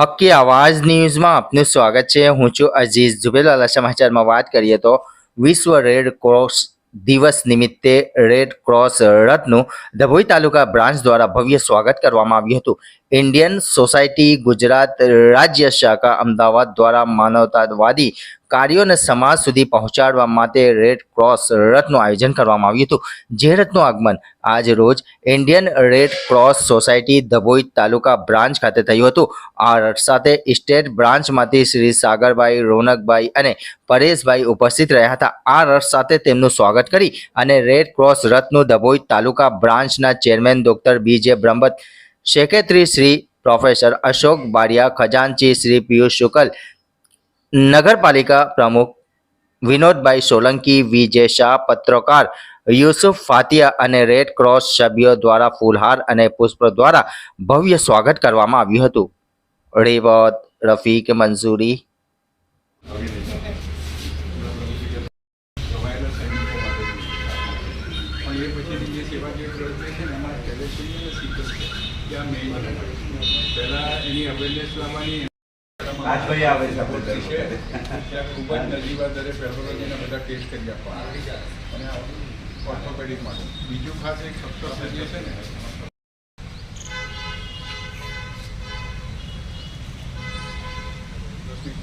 હક્કી આવાજ ન્યૂઝમાં આપનું સ્વાગત છે હું છું અઝીઝ ઝુબેલાલા સમાચારમાં વાત કરીએ તો વિશ્વ રેડ ક્રોસ દિવસ નિમિત્તે રેડ ક્રોસ રથનું ધભોઈ તાલુકા બ્રાન્ચ દ્વારા ભવ્ય સ્વાગત કરવામાં આવ્યું હતું। ઇન્ડિયન સોસાયટી ગુજરાત રાજ્ય શાખા, અમદાવાદ દ્વારા માનવતાવાદી કાર્યોને સમાજ સુધી પહોંચાડવા માટે રેડ ક્રોસ રથનું આયોજન કરવામાં આવ્યું હતું. જે રથનું આગમન આજ રોજ Indian Red Cross Society Dabhoi તાલુકા બ્રાન્ચ ખાતે થયું હતું. આ રથ સાથે સ્ટેટ બ્રાન્ચમાંથી શ્રી સાગરભાઈ, રોનકભાઈ અને પરેશભાઈ ઉપસ્થિત રહ્યા હતા. આ રથ સાથે તેમનું સ્વાગત કરી અને રેડ ક્રોસ રથનું ધભોઈ તાલુકા બ્રાન્ચના chairman doctor B J Brahmbhatt secretary Shri professor Ashok Bariya, ખજાનચી Shri Piyush Shukla નગરપાલિકા પ્રમુખ વિનોદભાઈ સોલંકી, વિજય શાહ, પત્રકાર યુસુફ ફાતિયા અને રેડ ક્રોસ સભ્યો દ્વારા ફૂલહાર અને પુષ્પ દ્વારા ભવ્ય સ્વાગત કરવામાં આવ્યું હતું. રેવત, રફીક લાવવાની રાજભાઈ આવે છે આપણે દર છે વખતે. ત્યાં ખૂબ જ નજીવા દરે પેથોલોજીના બધા ટેસ્ટ કરી આપવાના અને ઓર્થોપેડિક માટે. બીજું ખાસ એક સપ્તર જે છે ને.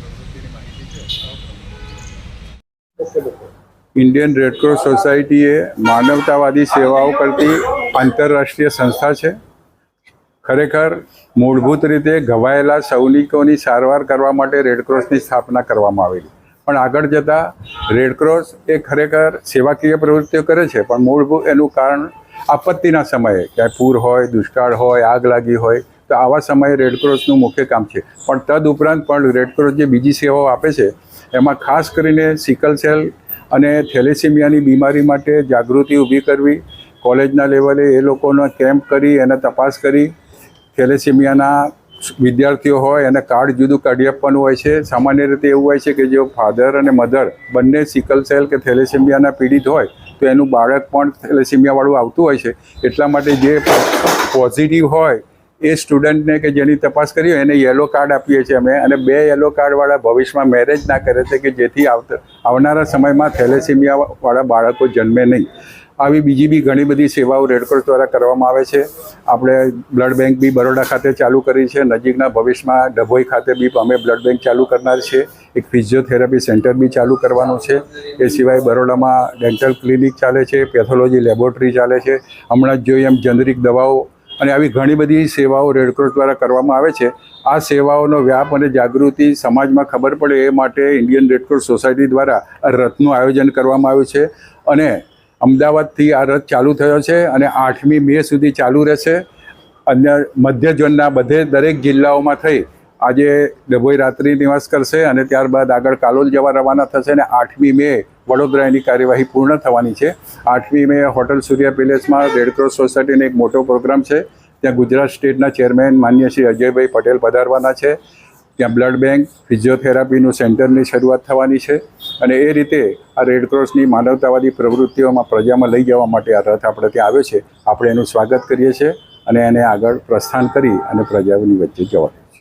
પ્રવૃત્તિની માહિતી છે ઇન્ડિયન રેડક્રોસ સોસાયટી એ માનવતાવાદી સેવાઓ કરતી આંતરરાષ્ટ્રીય સંસ્થા છે. ખરેખર મૂળભૂત રીતે ઘવાયેલા સૈનિકોની સારવાર કરવા માટે રેડક્રોસની સ્થાપના કરવામાં આવેલી. પણ આગળ જતાં રેડક્રોસ એ ખરેખર સેવાકીય પ્રવૃત્તિઓ કરે છે, પણ મૂળભૂત એનું કારણ આપત્તિના સમયે, ક્યાંય પૂર હોય, દુષ્કાળ હોય, આગ લાગી હોય, તો આવા સમયે રેડક્રોસનું મુખ્ય કામ છે. પણ તદ ઉપરાંત પણ રેડક્રોસ જે બીજી સેવાઓ આપે છે, એમાં ખાસ કરીને સિકલ સેલ અને થેલેસીમિયાની બીમારી માટે જાગૃતિ ઊભી કરવી, કોલેજના લેવલે એ લોકોનો કેમ્પ કરી, એને તપાસ કરી થેલેસીમિયાના વિદ્યાર્થીઓ હોય એને કાર્ડ જુદું કાઢી આપવાનું હોય છે. સામાન્ય રીતે એવું હોય છે કે જો ફાધર અને મધર બંને સિકલ સેલ કે થેલેસીમિયાના પીડિત હોય, તો એનું બાળક પણ થેલેસીમિયાવાળું આવતું હોય છે. એટલા માટે જે પોઝિટિવ હોય એ સ્ટુડન્ટને કે જેની તપાસ કરી હોય, એને યલો કાર્ડ આપીએ છીએ અમે. અને બે યલો કાર્ડવાળા ભવિષ્યમાં મેરેજ ના કરે છે કે જેથી આવનારા સમયમાં થેલેસીમિયાવાળા બાળકો જન્મે નહીં. આવી બીજી બી ઘણી બધી સેવાઓ રેડક્રોસ દ્વારા કરવામાં આવે છે. આપણે બ્લડ બેંક બી બરોડા ખાતે ચાલુ કરી છે. નજીકના ભવિષ્યમાં ડભોઈ ખાતે બી અમે બ્લડ બેંક ચાલુ કરનાર છે. એક ફિઝિયોથેરાપી સેન્ટર બી ચાલુ કરવાનું છે. એ સિવાય બરોડામાં ડેન્ટલ ક્લિનિક ચાલે છે, પેથોલોજી લેબોરેટરી ચાલે છે. હમણાં જ જોઈએ એમ જનરિક દવાઓ અને આવી ઘણી બધી સેવાઓ રેડક્રોસ દ્વારા કરવામાં આવે છે. આ સેવાઓનો વ્યાપ અને જાગૃતિ સમાજમાં ખબર પડે એ માટે ઇન્ડિયન રેડક્રોસ સોસાયટી દ્વારા રથનું આયોજન કરવામાં આવ્યું છે. અને અમદાવાદથી આ રથ ચાલુ થયો છે અને આઠમી મે સુધી ચાલુ રહેશે. અન્ય મધ્ય ઝોનના બધે દરેક જિલ્લાઓમાં થઈ આજે ડભોઈ રાત્રિ નિવાસ કરશે અને ત્યારબાદ આગળ કાલોલ જવા રવાના થશે અને આઠમી મે વડોદરા એની કાર્યવાહી પૂર્ણ થવાની છે. આઠમી મે હોટલ સૂર્ય પેલેસમાં રેડક્રોસ સોસાયટીનો એક મોટો પ્રોગ્રામ છે. ત્યાં ગુજરાત સ્ટેટના ચેરમેન માન્ય શ્રી અજયભાઈ પટેલ પધારવાના છે. ત્યાં બ્લડ બેંક, ફિઝિયોથેરાપીનું સેન્ટરની શરૂઆત થવાની છે અને એ રીતે આ રેડક્રોસની માનવતાવાદી પ્રવૃત્તિઓમાં પ્રજામાં લઈ જવા માટે આ રથ આપણે ત્યાં આવે છે. આપણે એનું સ્વાગત કરીએ છીએ અને એને આગળ પ્રસ્થાન કરી અને પ્રજાઓની વચ્ચે જવા